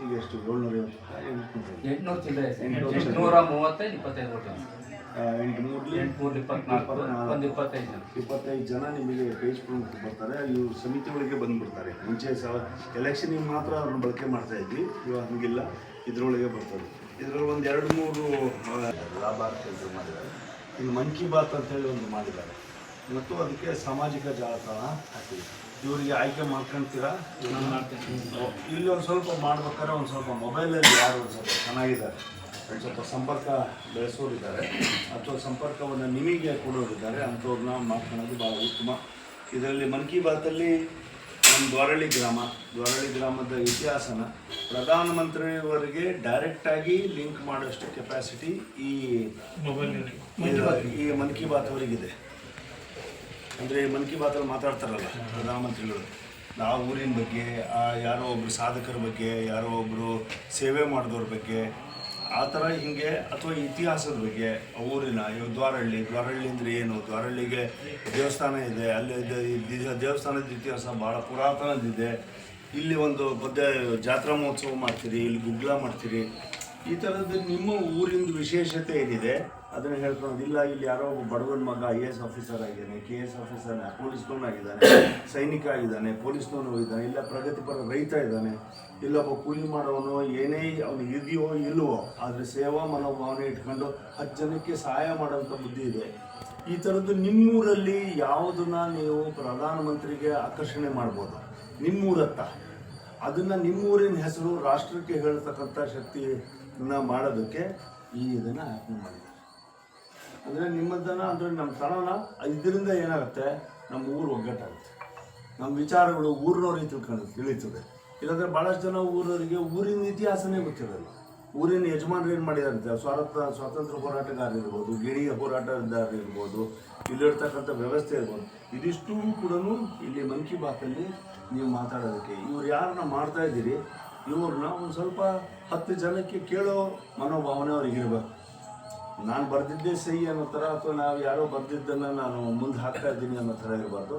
ಇವತ್ತಿಗೆ ಎಷ್ಟು? ಏಳ್ನೂರ ಎಂಟುನೂರ. ಚಿಲ್ಲರೆ ಎಂಟ್ನೂರು ಮೂವತ್ತೈದು ಇಪ್ಪತ್ತೈದು ಓಟ್ ಎಂಟು ಮೂರ್ಲಿ ಎಂಟ್ನೂರ ಇಪ್ಪತ್ನಾಲ್ಕು. ಒಂದು ಇಪ್ಪತ್ತೈದು ಜನ. ಇಪ್ಪತ್ತೈದು ಜನ ನಿಮಗೆ ಪೇಜ್ ಪ್ರಮುಖ ಬರ್ತಾರೆ ಇವರು ಸಮಿತಿಗಳಿಗೆ ಬಂದ್ಬಿಡ್ತಾರೆ. ಮುಂಚೆ ಎಲೆಕ್ಷನ್ ಎಲೆಕ್ಷನಿಗೆ ಮಾತ್ರ ಅವ್ರನ್ನ ಬಳಕೆ ಮಾಡ್ತಾ ಇದ್ವಿ. ಇವಾಗ ಹಂಗಿಲ್ಲ. ಇದ್ರೊಳಗೆ ಬರ್ತದೆ. ಇದ್ರಲ್ಲಿ ಒಂದು ಎರಡು ಮೂರು ಲಾಭ ಅಂತ ಇದು ಮಾಡಿದ್ದಾರೆ. ಇನ್ನು ಮನ್ ಕಿ ಬಾತ್ ಅಂತೇಳಿ ಒಂದು ಮಾಡಿದ್ದಾರೆ. ಮತ್ತು ಅದಕ್ಕೆ ಸಾಮಾಜಿಕ ಜಾಲತಾಣ ಹಾಕ್ತೀವಿ ಇವರಿಗೆ ಆಯ್ಕೆ ಮಾಡ್ಕೊಂತೀರಾ? ಇಲ್ಲಿ ಒಂದು ಸ್ವಲ್ಪ ಮಾಡ್ಬೇಕಾದ್ರೆ ಒಂದು ಸ್ವಲ್ಪ ಮೊಬೈಲಲ್ಲಿ ಯಾರು ಒಂದು ಸ್ವಲ್ಪ ಚೆನ್ನಾಗಿದ್ದಾರೆ. ಒಂದು ಸ್ವಲ್ಪ ಸಂಪರ್ಕ ಬೆಳೆಸೋರಿದ್ದಾರೆ. ಅಥವಾ ಸಂಪರ್ಕವನ್ನು ನಿಮಗೆ ಕೊಡೋರಿದ್ದಾರೆ. ಅಂಥವ್ರನ್ನ ಮಾಡ್ಕೊಳ್ಳೋದು ಭಾಳ ಉತ್ತಮ. ಇದರಲ್ಲಿ ಮನ್ ಕಿ ಬಾತಲ್ಲಿ ನಮ್ಮ ದ್ವಾರಳ್ಳಿ ಗ್ರಾಮ. ದ್ವಾರಳ್ಳಿ ಗ್ರಾಮದ ಇತಿಹಾಸನ ಪ್ರಧಾನಮಂತ್ರಿಯವರಿಗೆ ಡೈರೆಕ್ಟಾಗಿ ಲಿಂಕ್ ಮಾಡೋಷ್ಟು ಕೆಪಾಸಿಟಿ ಈ ಮೊಬೈಲ್ ಈ ಮನ್ ಕಿ ಬಾತ್ ಅವರಿಗಿದೆ. ಅಂದರೆ ಮನ್ ಕಿ ಬಾತಲ್ಲಿ ಮಾತಾಡ್ತಾರಲ್ಲ ಪ್ರಧಾನಮಂತ್ರಿಗಳು. ಆ ಊರಿನ ಬಗ್ಗೆ, ಆ ಯಾರೋ ಒಬ್ಬರು ಸಾಧಕರ ಬಗ್ಗೆ, ಯಾರೋ ಒಬ್ಬರು ಸೇವೆ ಮಾಡಿದವ್ರ ಬಗ್ಗೆ, ಆ ಥರ ಹಿಂಗೆ ಅಥವಾ ಇತಿಹಾಸದ ಬಗ್ಗೆ, ಆ ಊರಿನ ಇವಾಗ ದ್ವಾರಹಳ್ಳಿ ದ್ವಾರಹಳ್ಳಿ ಅಂದರೆ ಏನು? ದ್ವಾರಹಳ್ಳಿಗೆ ದೇವಸ್ಥಾನ ಇದೆ, ಅಲ್ಲಿ ದೇವಸ್ಥಾನದ ಇತಿಹಾಸ ಭಾಳ ಪುರಾತನದಿದೆ. ಇಲ್ಲಿ ಒಂದು ಬದ್ಧ ಜಾತ್ರಾ ಮಹೋತ್ಸವ ಮಾಡ್ತೀರಿ, ಇಲ್ಲಿ ಗುಗ್ಲ ಮಾಡ್ತೀರಿ. ಈ ಥರದ್ದು ನಿಮ್ಮ ಊರಿಂದು ವಿಶೇಷತೆ ಏನಿದೆ? ಅದನ್ನು ಹೇಳ್ಕೊಂಡು ಇಲ್ಲ, ಇಲ್ಲಿ ಯಾರೋ ಒಬ್ಬ ಬಡವನ ಮಗ ಐ ಎ ಎಸ್ ಆಫೀಸರ್ ಆಗಿದ್ದಾನೆ ಕೆ ಎಸ್ ಆಫೀಸರ್ನ ಆಗಿದ್ದಾನೆ ಸೈನಿಕ ಆಗಿದ್ದಾನೆ, ಪೊಲೀಸ್ನವನು ಇದ್ದಾನೆ ಇಲ್ಲ ಪ್ರಗತಿಪರ ರೈತ ಇದ್ದಾನೆ ಇಲ್ಲೊಬ್ಬ ಕೂಲಿ ಮಾಡೋನು, ಏನೇ ಅವನು ಇದೆಯೋ ಇಲ್ಲವೋ ಆದರೆ ಸೇವಾ ಮನೋಭಾವನೆ ಇಟ್ಕೊಂಡು ಹತ್ತು ಜನಕ್ಕೆ ಸಹಾಯ ಮಾಡೋಂಥ ಬುದ್ಧಿ ಇದೆ. ಈ ಥರದ್ದು ನಿಮ್ಮೂರಲ್ಲಿ ಯಾವುದನ್ನ ನೀವು ಪ್ರಧಾನಮಂತ್ರಿಗೆ ಆಕರ್ಷಣೆ ಮಾಡ್ಬೋದು? ನಿಮ್ಮೂರತ್ತ. ಅದನ್ನು ನಿಮ್ಮೂರಿನ ಹೆಸರು ರಾಷ್ಟ್ರಕ್ಕೆ ಹೇಳ್ತಕ್ಕಂಥ ಶಕ್ತಿನ ಮಾಡೋದಕ್ಕೆ ಈ ಇದನ್ನು ಆ್ಯಪ್ನ ಮಾಡಿದ್ದಾರೆ. ಅಂದರೆ ನಿಮ್ಮದನ್ನು ಅಂದರೆ ನಮ್ಮ ತನನ ಇದರಿಂದ ಏನಾಗುತ್ತೆ? ನಮ್ಮ ಊರು ಒಗ್ಗಟ್ಟಾಗುತ್ತೆ. ನಮ್ಮ ವಿಚಾರಗಳು ಊರಿನವ್ರಿಗೆ ತಿಳ್ಕೊಂಡು ತಿಳಿತದೆ. ಇಲ್ಲಾಂದರೆ ಭಾಳಷ್ಟು ಜನ ಊರವರಿಗೆ ಊರಿನ ಇತಿಹಾಸನೇ ಗೊತ್ತಿರಲ್ಲ. ಊರಿನ ಯಜಮಾನರು ಏನು ಮಾಡಿದಾರಂತೆ? ಸ್ವಾತಂತ್ರ್ಯ ಸ್ವಾತಂತ್ರ್ಯ ಹೋರಾಟಗಾರ ಇರ್ಬೋದು ಗಿಣಿಯ ಹೋರಾಟಗಾರರಿರ್ಬೋದು ಇಲ್ಲಿರ್ತಕ್ಕಂಥ ವ್ಯವಸ್ಥೆ ಇರ್ಬೋದು. ಇದಿಷ್ಟೂ ಕೂಡ ಇಲ್ಲಿ ಮನ್ ಕಿ ಬಾತಲ್ಲಿ ನೀವು ಮಾತಾಡೋದಕ್ಕೆ. ಇವ್ರು ಯಾರನ್ನ ಮಾಡ್ತಾ ಇದ್ದೀರಿ? ಇವ್ರನ್ನ ಒಂದು ಸ್ವಲ್ಪ ಹತ್ತು ಜನಕ್ಕೆ ಕೇಳೋ ಮನೋಭಾವನೆ ಅವ್ರಿಗೆ ಇರಬೇಕು ನಾನು ಬರೆದಿದ್ದೇ ಸಹಿ ಅನ್ನೋ ಥರ ಅಥವಾ ನಾವು ಯಾರೋ ಬರೆದಿದ್ದನ್ನು ನಾನು ಮುಂದೆ ಹಾಕ್ತಾ ಇದ್ದೀನಿ ಅನ್ನೋ ಥರ ಇರಬಾರ್ದು.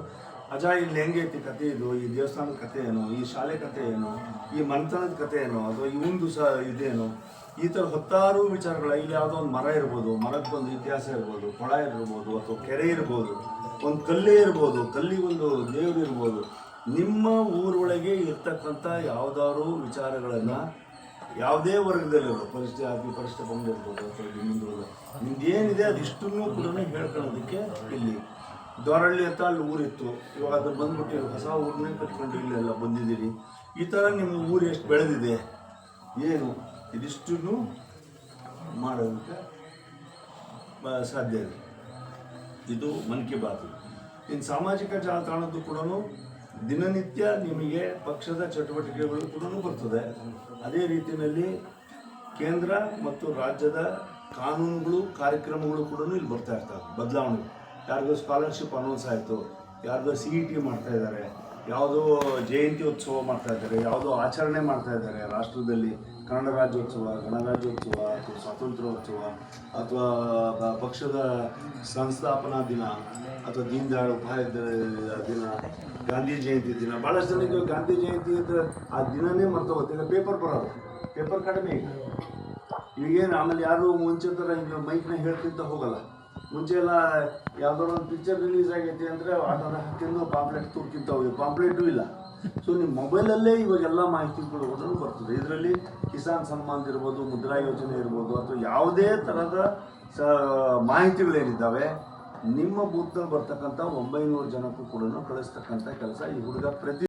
ಅಜಾ ಇಲ್ಲಿ ಹೆಂಗೈತಿ ಕತೆ ಇದು? ಈ ದೇವಸ್ಥಾನದ ಕತೆ ಏನು? ಈ ಶಾಲೆ ಕತೆ ಏನು? ಈ ಮನೆತನದ ಕತೆ ಏನು? ಅಥವಾ ಇವಂದು ಸಹ ಇದೇನು? ಈ ಥರ ಹತ್ತಾರು ವಿಚಾರಗಳ, ಇಲ್ಲಿ ಯಾವುದೋ ಒಂದು ಮರ ಇರ್ಬೋದು ಮರಕ್ಕೊಂದು ಇತಿಹಾಸ ಇರ್ಬೋದು, ಕೊಳ ಇರ್ಬೋದು, ಅಥವಾ ಕೆರೆ ಇರ್ಬೋದು, ಒಂದು ಕಲ್ಲೇ ಇರ್ಬೋದು ಕಲ್ಲಿಗೊಂದು ದೇವರು ಇರ್ಬೋದು, ನಿಮ್ಮ ಊರೊಳಗೆ ಇರ್ತಕ್ಕಂಥ ಯಾವುದಾದ್ರು ವಿಚಾರಗಳನ್ನು ಯಾವುದೇ ವರ್ಗದಲ್ಲಿರೋ ಪರಿಸ್ಥಿತಿ ಆಗಿ ಪರಿಸ್ಥಿತಿ ಬಂದಿರ್ಬೋದು ಅಥವಾ ನಿಮ್ಮದು ನಿಮ್ದು ಏನಿದೆ ಅದಿಷ್ಟನ್ನು ಕೂಡ ಹೇಳ್ಕೊಳ್ಳೋದಕ್ಕೆ ಇಲ್ಲಿ. ದೊರಳ್ಳಿ ಅಂತ ಅಲ್ಲಿ ಊರಿತ್ತು. ಇವಾಗ ಅದು ಬಂದ್ಬಿಟ್ಟು ಹೊಸ ಊರನ್ನೇ ಕಟ್ಕೊಂಡು ಇಲ್ಲೆಲ್ಲ ಬಂದಿದ್ದೀರಿ. ಈ ಥರ ನಿಮ್ಮ ಊರು ಎಷ್ಟು ಬೆಳೆದಿದೆ? ಏನು? ಇದಿಷ್ಟನ್ನು ಮಾಡೋದಕ್ಕೆ ಸಾಧ್ಯ ಇದೆ ಇದು ಮನ್ ಕಿ ಬಾತ್. ಇನ್ನು ಸಾಮಾಜಿಕ ಜಾಲತಾಣದ್ದು ಕೂಡ ದಿನನಿತ್ಯ ನಿಮಗೆ ಪಕ್ಷದ ಚಟುವಟಿಕೆಗಳು ಕೂಡ ಬರ್ತದೆ. ಅದೇ ರೀತಿಯಲ್ಲಿ ಕೇಂದ್ರ ಮತ್ತು ರಾಜ್ಯದ ಕಾನೂನುಗಳು, ಕಾರ್ಯಕ್ರಮಗಳು ಕೂಡ ಇಲ್ಲಿ ಬರ್ತಾ ಇರ್ತವೆ. ಬದಲಾವಣೆ. ಯಾರಿಗೋ ಸ್ಕಾಲರ್ಶಿಪ್ ಅನೌನ್ಸ್ ಆಯಿತು ಯಾರಿಗೋ ಸಿ ಇ ಟಿ ಮಾಡ್ತಾ ಇದ್ದಾರೆ, ಯಾವುದೋ ಜಯಂತಿ ಉತ್ಸವ ಮಾಡ್ತಾ ಇದ್ದಾರೆ, ಯಾವುದೋ ಆಚರಣೆ ಮಾಡ್ತಾ ಇದ್ದಾರೆ ರಾಷ್ಟ್ರದಲ್ಲಿ. ಕನ್ನಡ ರಾಜ್ಯೋತ್ಸವ ಗಣರಾಜ್ಯೋತ್ಸವ, ಅಥವಾ ಸ್ವಾತಂತ್ರ್ಯೋತ್ಸವ, ಅಥವಾ ಪಕ್ಷದ ಸಂಸ್ಥಾಪನಾ ದಿನ, ಅಥವಾ ದೀನ್ ದಯಾಳ್ ಉಪಾಧ್ಯಾಯ ದಿನ, ಗಾಂಧಿ ಜಯಂತಿ ದಿನ ಭಾಳಷ್ಟು ಜನಕ್ಕೆ ಗಾಂಧಿ ಜಯಂತಿ ಅಂತ ಆ ದಿನನೇ ಮರ್ತೋಗುತ್ತೆ ಈಗ ಪೇಪರ್ ಬರೋದು. ಪೇಪರ್ ಕಡಿಮೆ ಈಗ. ಈಗೇನು ಆಮೇಲೆ ಯಾರು ಮುಂಚೆ ಥರ ಹಿಂಗೆ ಮೈಕ್ನ ಹೇಳ್ತಿಂತ ಹೋಗಲ್ಲ. ಮುಂಚೆ ಎಲ್ಲ ಯಾವುದೋ ಒಂದು ಪಿಕ್ಚರ್ ರಿಲೀಸ್ ಆಗೈತಿ ಅಂದರೆ ಆಟೋದ ಹಾಕಿಂದು ಪಾಂಪ್ಲೆಟ್ ತುರ್ಕಿಂತ ಹೋಗಿ ಪಾಂಪ್ಲೆಟು ಇಲ್ಲ. ಸೊ ನಿಮ್ಮ ಮೊಬೈಲಲ್ಲೇ ಇವಾಗ ಎಲ್ಲಾ ಮಾಹಿತಿಗಳು ಕೂಡನು ಬರ್ತದೆ. ಇದರಲ್ಲಿ ಕಿಸಾನ್ ಸನ್ಮಾನ್ ಇರ್ಬೋದು, ಮುದ್ರಾ ಯೋಜನೆ ಇರ್ಬೋದು, ಅಥವಾ ಯಾವುದೇ ಥರದ ಸ, ಮಾಹಿತಿಗಳೇನಿದ್ದಾವೆ, ನಿಮ್ಮ ಬೂತ್ನಲ್ಲಿ ಬರ್ತಕ್ಕಂಥ ಒಂಬೈನೂರು ಜನಕ್ಕೂ ಕೂಡ ಕಳಿಸ್ತಕ್ಕಂಥ ಕೆಲಸ ಈ ಹುಡುಗ ಪ್ರತಿ